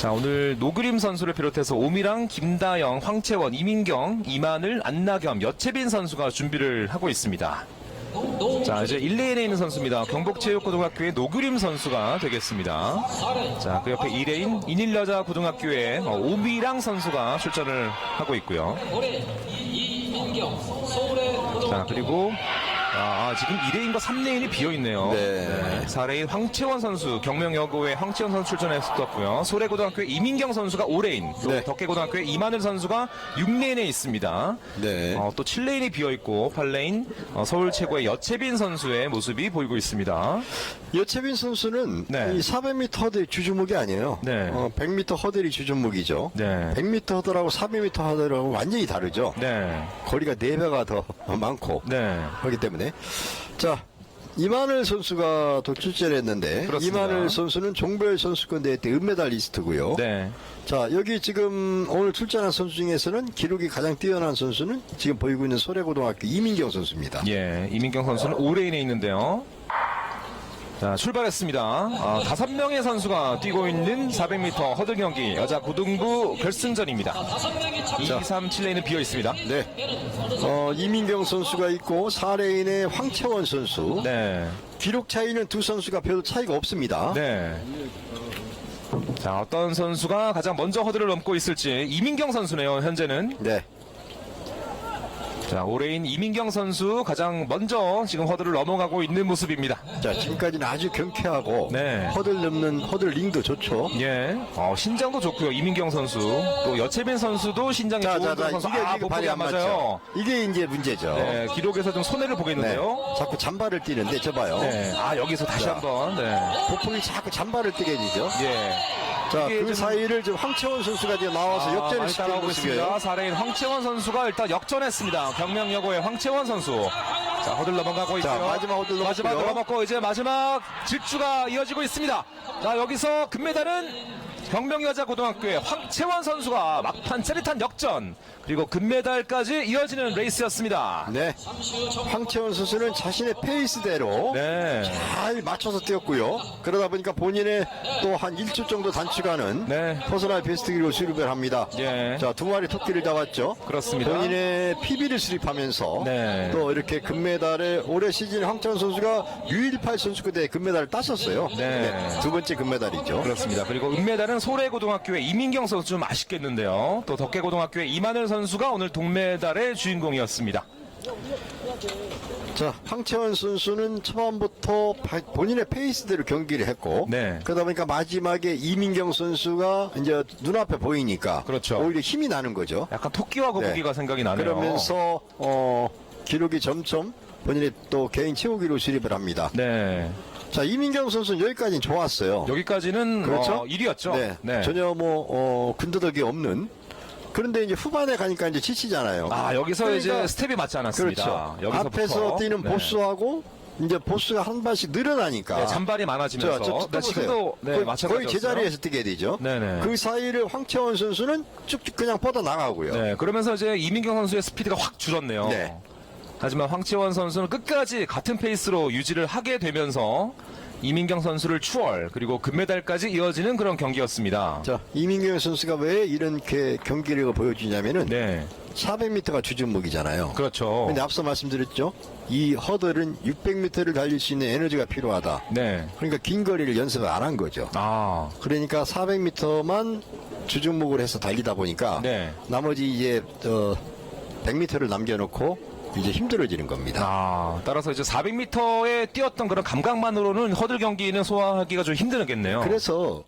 자, 오늘 노그림 선수를 비롯해서 오미랑 김다영, 황채원, 이민경, 이만을, 안나겸, 여채빈 선수가 준비를 하고 있습니다. 자, 이제 1레인에 있는 선수입니다. 경북체육고등학교의 노그림 선수가 되겠습니다. 자, 그 옆에 2레인 인일여자 고등학교의 어, 오미랑 선수가 출전을 하고 있고요. 자, 그리고 아, 아, 지금 2레인과 3레인이 비어있네요. 네. 4레인 황채원 선수, 경명여고의 황채원 선수 출전했었고요. 소래고등학교의 이민경 선수가 5레인, 또 네. 덕계고등학교의 이만을 선수가 6레인에 있습니다. 네. 어, 또 7레인이 비어있고 8레인 어, 서울 최고의 여채빈 선수의 모습이 보이고 있습니다. 여채빈 선수는 네. 이 400m 허들 주종목이 아니에요. 네. 어, 100m 허들이 주종목이죠. 네. 100m 허들하고 400m 허들하고 완전히 다르죠. 네. 거리가 4배가 더 많고 네. 그렇기 때문에 자 이만을 선수가 또 출전을 했는데 그렇습니다. 이만을 선수는 종별 선수권 대회 때 은메달리스트고요. 네. 자 여기 지금 오늘 출전한 선수 중에서는 기록이 가장 뛰어난 선수는 지금 보이고 있는 소래고등학교 이민경 선수입니다. 예, 이민경 선수는 5레인에 있는데요. 자, 출발했습니다. 아, 다섯 명의 선수가 뛰고 있는 400m 허들 경기 여자 고등부 결승전입니다. 2, 3, 7레인은 비어 있습니다. 네. 어, 이민경 선수가 있고 4레인의 황채원 선수. 네. 기록 차이는 두 선수가 별 차이가 없습니다. 네. 자, 어떤 선수가 가장 먼저 허들을 넘고 있을지 이민경 선수네요, 현재는. 네. 자, 올해인 이민경 선수 가장 먼저 지금 허들을 넘어가고 있는 모습입니다. 자, 지금까지는 아주 경쾌하고 네. 허들 넘는 허들 링도 좋죠. 예. 어, 신장도 좋고요. 이민경 선수. 또 여채빈 선수도 신장이 자, 좋은 자, 자, 선수. 이게, 아, 이게 발이 안안 맞아요. 맞죠. 이게 이제 문제죠. 네, 기록에서 좀 손해를 네. 보겠는데요. 자꾸 잔발을 뛰는데, 저 봐요. 네. 아, 여기서 다시 자. 한번. 네. 폭풍이 자꾸 잔발을 뛰게 되죠. 예. 자, 그 좀- 사이를 지금 황채원 선수가 이제 나와서 아, 역전을 많이 시키는 따라오고 모습이에요. 있습니다. 4레인 황채원 선수가 일단 역전했습니다. 경명여고의 황채원 선수. 자, 허들 넘어가고 있고요. 마지막 허들 마지막 넘었고요. 넘어갔고 이제 마지막 질주가 이어지고 있습니다. 자, 여기서 금메달은 경명여자 고등학교의 황채원 선수가 막판 짜릿한 역전 그리고 금메달까지 이어지는 레이스였습니다. 네. 황채원 선수는 자신의 페이스대로 네. 잘 맞춰서 뛰었고요. 그러다 보니까 본인의 또 한 1초 정도 단축하는 네. 퍼스널 베스트 기록을 수립을 합니다. 예. 자, 두 마리 토끼를 잡았죠. 그렇습니다. 본인의 PB를 수립하면서 네. 또 이렇게 금메달을 올해 시즌 황채원 선수가 U18 선수권대회 금메달을 땄었어요. 네. 두 번째 금메달이죠. 그렇습니다. 그리고 은메달은 소래고등학교의 이민경 선수 좀 아쉽겠는데요. 또 덕계고등학교의 이만을 선수가 오늘 동메달의 주인공이었습니다. 자, 황채원 선수는 초반부터 바- 본인의 페이스대로 경기를 했고, 네. 그러다 보니까 마지막에 이민경 선수가 이제 눈앞에 보이니까, 그렇죠. 오히려 힘이 나는 거죠. 약간 토끼와 거북이가 네. 생각이 나네요. 그러면서 어, 기록이 점점 본인의 또 개인 최고 기록 수립을 합니다. 네. 자, 이민경 선수는 여기까지는 좋았어요. 여기까지는 그렇죠? 어, 1위였죠. 네. 전혀 뭐 어, 근더덕이 없는. 그런데 이제 후반에 가니까 이제 지치잖아요. 아, 여기서 그러니까- 이제 스텝이 맞지 않았습니다. 그렇죠. 앞에서 뛰는 네. 보스하고 이제 보스가 한 발씩 늘어나니까. 네, 잔발이 많아지면서. 저, 저, 네. 지금도 네, 거의. 거의 제자리에서 뛰게 되죠. 네네. 그 사이를 황채원 선수는 쭉쭉 그냥 뻗어 나가고요. 네, 그러면서 이제 이민경 선수의 스피드가 확 줄었네요. 네. 하지만 황채원 선수는 끝까지 같은 페이스로 유지를 하게 되면서 이민경 선수를 추월 그리고 금메달까지 이어지는 그런 경기였습니다. 자, 이민경 선수가 왜 이렇게 경기력을 보여주냐면은 네, 400m가 주전목이잖아요. 그렇죠. 근데 앞서 말씀드렸죠. 이 허들은 600m를 달릴 수 있는 에너지가 필요하다. 네, 그러니까 긴 거리를 연습을 안 한 거죠. 아, 그러니까 400m만 주종목을 해서 달리다 보니까 네. 나머지 이제 어 100m를 남겨놓고 이제 힘들어지는 겁니다. 아, 따라서 이제 400m에 뛰었던 그런 감각만으로는 허들 경기는 소화하기가 좀 힘들겠네요. 그래서